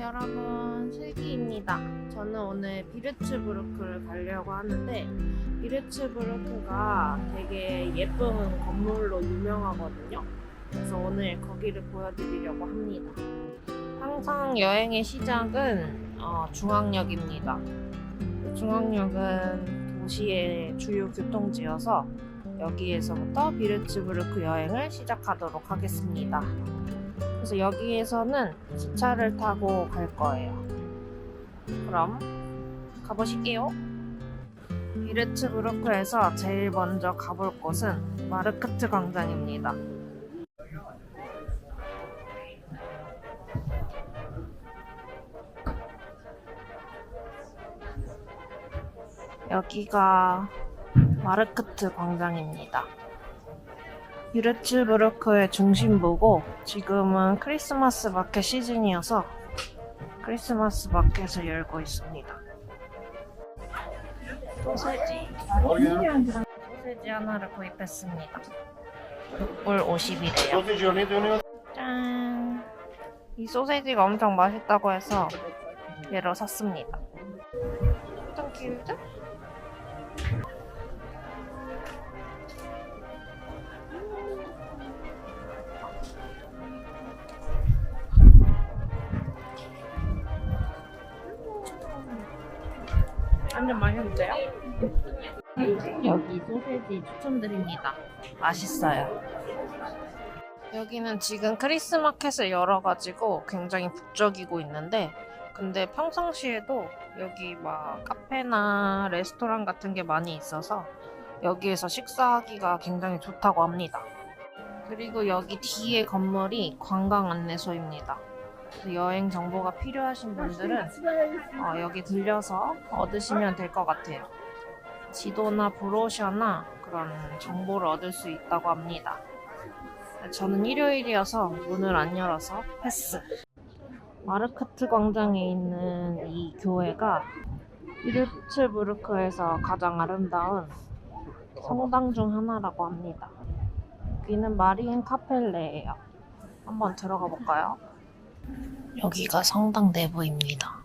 여러분 슬기입니다. 저는 오늘 비르츠부르크를 가려고 하는데 비르츠부르크가 되게 예쁜 건물로 유명하거든요. 그래서 오늘 거기를 보여드리려고 합니다. 항상 여행의 시작은 어, 중앙역입니다. 중앙역은 도시의 주요 교통지여서 여기에서부터 비르츠부르크 여행을 시작하도록 하겠습니다. 그래서 여기에서는 기차를 타고 갈 거예요. 그럼 가보실게요. 비르츠부르크에서 제일 먼저 가볼 곳은 마르크트 광장입니다. 여기가 마르크트 광장입니다. 비르츠부르크의 중심부고 지금은 크리스마스 마켓 시즌이어서 크리스마스 마켓을 열고 있습니다. 소세지 소세지 하나를 구입했습니다. 6불 50이래요. 소시지 어디 있니? 짠! 이 소세지가 엄청 맛있다고 해서 얘로 샀습니다. 좀 길죠? 완전 맛있는데요? 여기 소세지 추천드립니다. 맛있어요. 여기는 지금 크리스마켓을 열어가지고 굉장히 북적이고 있는데 근데 평상시에도 여기 막 카페나 레스토랑 같은 게 많이 있어서 여기에서 식사하기가 굉장히 좋다고 합니다. 그리고 여기 뒤에 건물이 관광 안내소입니다. 여행 정보가 필요하신 분들은 어, 여기 들려서 얻으시면 될 것 같아요. 지도나 브로셔나 그런 정보를 얻을 수 있다고 합니다. 저는 일요일이어서 문을 안 열어서 패스. 마르크트 광장에 있는 이 교회가 비르츠부르크에서 가장 아름다운 성당 중 하나라고 합니다. 여기는 마리엔 카펠레예요. 한번 들어가 볼까요? 여기가 성당 내부입니다.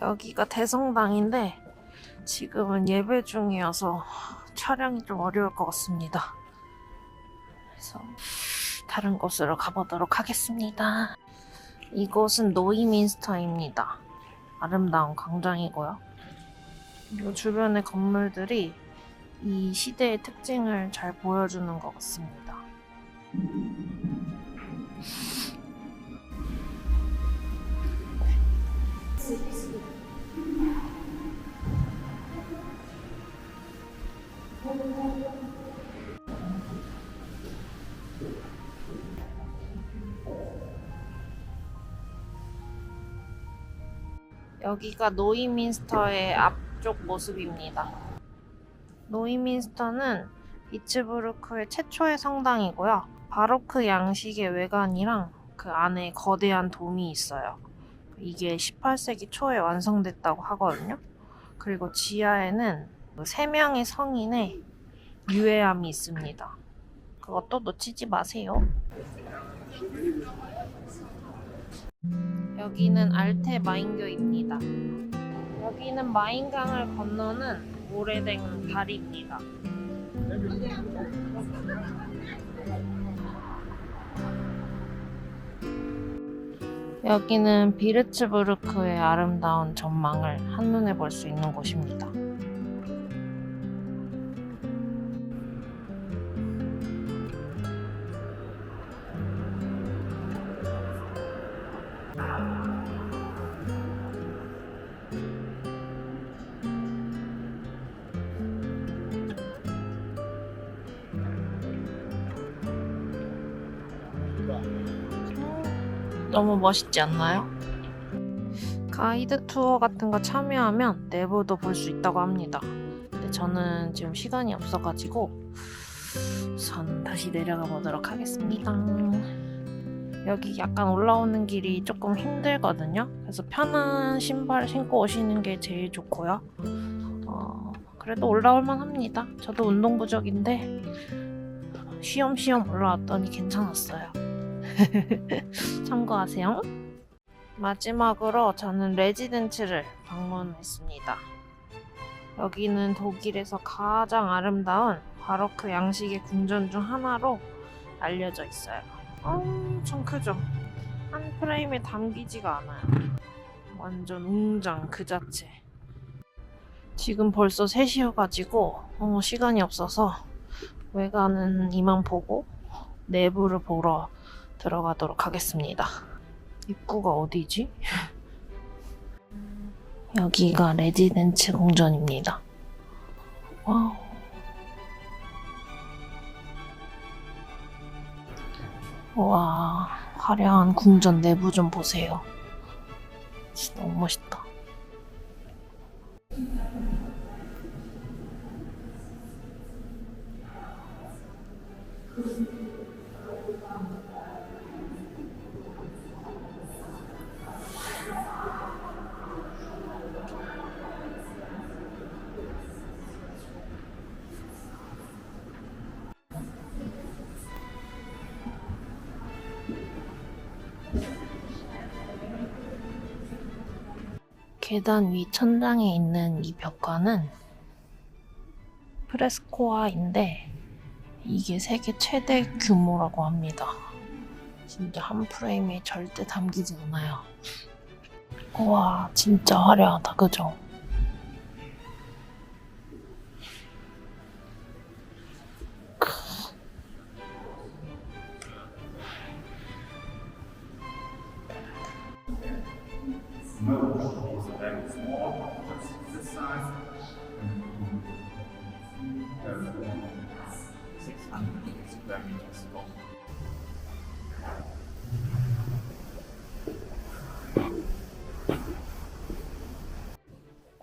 여기가 대성당인데 지금은 예배 중이어서 촬영이 좀 어려울 것 같습니다. 그래서 다른 곳으로 가보도록 하겠습니다. 이곳은 노이민스터입니다. 아름다운 광장이고요. 그리고 주변의 건물들이 이 시대의 특징을 잘 보여주는 것 같습니다. 여기가 노이민스터의 앞 쪽 모습입니다. 노이민스터는 비츠부르크의 최초의 성당이고요. 바로크 양식의 외관이랑 그 안에 거대한 돔이 있어요. 이게 18세기 초에 완성됐다고 하거든요. 그리고 지하에는 그세 명의 성인의 유해함이 있습니다. 그것도 놓치지 마세요. 여기는 알테 마인교입니다. 여기는 마인강을 건너는 오래된 다리입니다. 여기는 비르츠부르크의 아름다운 전망을 한눈에 볼 수 있는 곳입니다. 너무 멋있지 않나요? 가이드 투어 같은 거 참여하면 내부도 볼 수 있다고 합니다. 근데 저는 지금 시간이 없어가지고 우선 다시 내려가 보도록 하겠습니다. 여기 약간 올라오는 길이 조금 힘들거든요. 그래서 편한 신발 신고 오시는 게 제일 좋고요. 어, 그래도 올라올만 합니다. 저도 운동 부족인데 쉬엄쉬엄 올라왔더니 괜찮았어요. 참고하세요. 마지막으로 저는 레지덴츠를 방문했습니다. 여기는 독일에서 가장 아름다운 바로크 양식의 궁전 중 하나로 알려져 있어요. 엄청 크죠? 한 프레임에 담기지가 않아요. 완전 웅장 그 자체. 지금 벌써 3시여가지고 어, 시간이 없어서 외관은 이만 보고 내부를 보러 들어가도록 하겠습니다. 입구가 어디지? 여기가 레지덴츠 궁전입니다. 와우. 와, 화려한 궁전 내부 좀 보세요. 진짜 너무 멋있다. 계단 위 천장에 있는 이 벽화는 프레스코아인데 이게 세계 최대 규모라고 합니다. 진짜 한 프레임에 절대 담기지 않아요. 우와, 진짜 화려하다, 그죠? Is very small, just this size. Long.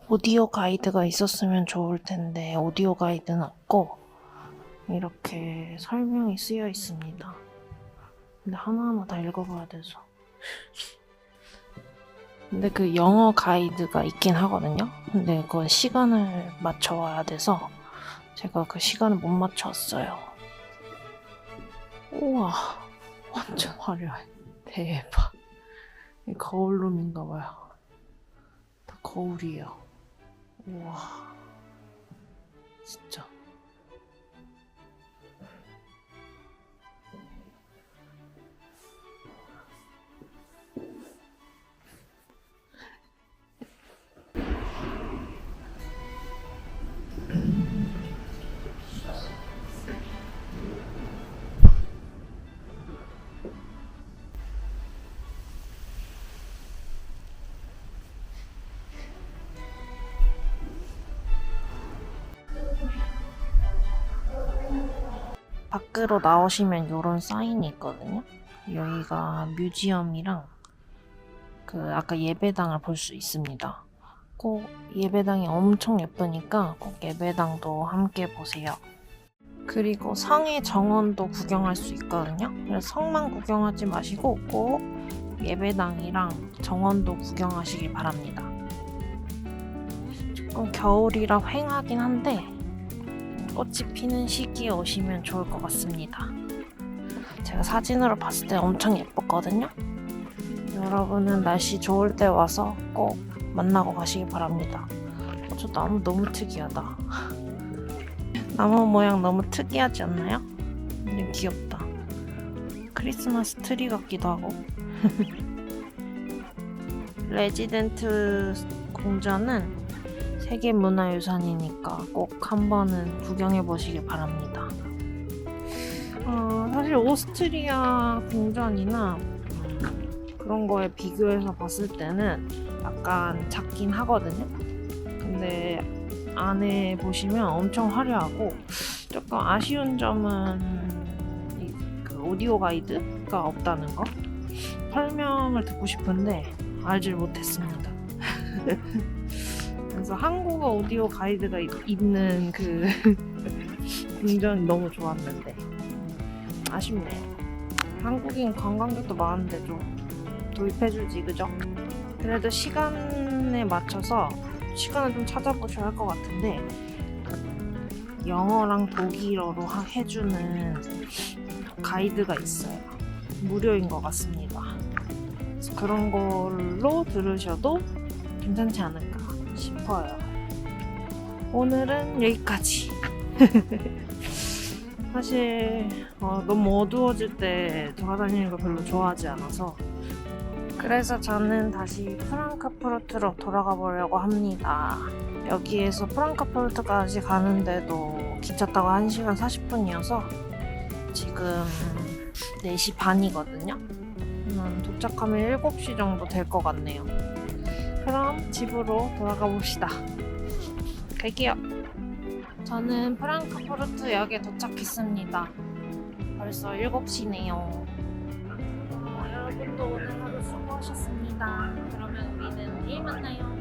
오디오 가이드가 있었으면 좋을 텐데 오디오 가이드는 없고 이렇게 설명이 쓰여 있습니다. 근데 하나하나 다 읽어봐야 돼서. 근데 그 영어 가이드가 있긴 하거든요. 근데 그건 시간을 맞춰와야 돼서 제가 그 시간을 못 맞췄어요. 우와, 완전 화려해. 대박. 이 거울룸인가 봐요. 다 거울이에요. 우와 진짜 밖으로 나오시면 이런 사인이 있거든요. 여기가 뮤지엄이랑 그 아까 예배당을 볼 수 있습니다. 꼭 예배당이 엄청 예쁘니까 꼭 예배당도 함께 보세요. 그리고 성의 정원도 구경할 수 있거든요. 그래서 성만 구경하지 마시고 꼭 예배당이랑 정원도 구경하시길 바랍니다. 조금 겨울이라 휑하긴 한데 꽃이 피는 시기에 오시면 좋을 것 같습니다. 제가 사진으로 봤을 때 엄청 예뻤거든요. 여러분은 날씨 좋을 때 와서 꼭 만나고 가시기 바랍니다. 어, 저 나무 너무 특이하다. 나무 모양 너무 특이하지 않나요? 귀엽다. 크리스마스 트리 같기도 하고. 레지덴트 궁전은 세계 문화유산이니까 꼭 한번은 구경해 보시길 바랍니다. 어, 사실 오스트리아 궁전이나 그런 거에 비교해서 봤을 때는 약간 작긴 하거든요. 근데 안에 보시면 엄청 화려하고 조금 아쉬운 점은 이- 그 오디오 가이드가 없다는 거. 설명을 듣고 싶은데 알질 못했습니다. 그래서 한국어 오디오 가이드가 있- 있는 그 궁전이 너무 좋았는데 아쉽네. 한국인 관광객도 많은데 좀 도입해주지 그죠? 그래도 시간에 맞춰서 시간을 좀 찾아보셔야 할 것 같은데 영어랑 독일어로 하- 해주는 가이드가 있어요. 무료인 것 같습니다. 그런 걸로 들으셔도 괜찮지 않을까 싶어요. 오늘은 여기까지. 사실 어, 너무 어두워질 때 돌아다니는 걸 별로 좋아하지 않아서 그래서 저는 다시 프랑크푸르트로 돌아가 보려고 합니다. 여기에서 프랑크푸르트까지 가는데도 기차 타고 1시간 40분이어서 지금 4시 반이거든요. 음, 도착하면 7시 정도 될 것 같네요. 그럼 집으로 돌아가 봅시다. 갈게요. 저는 프랑크푸르트 역에 도착했습니다. 벌써 7시네요. 어, 여러분도 오늘 하루 수고하셨습니다. 그러면 우리는 내일 만나요.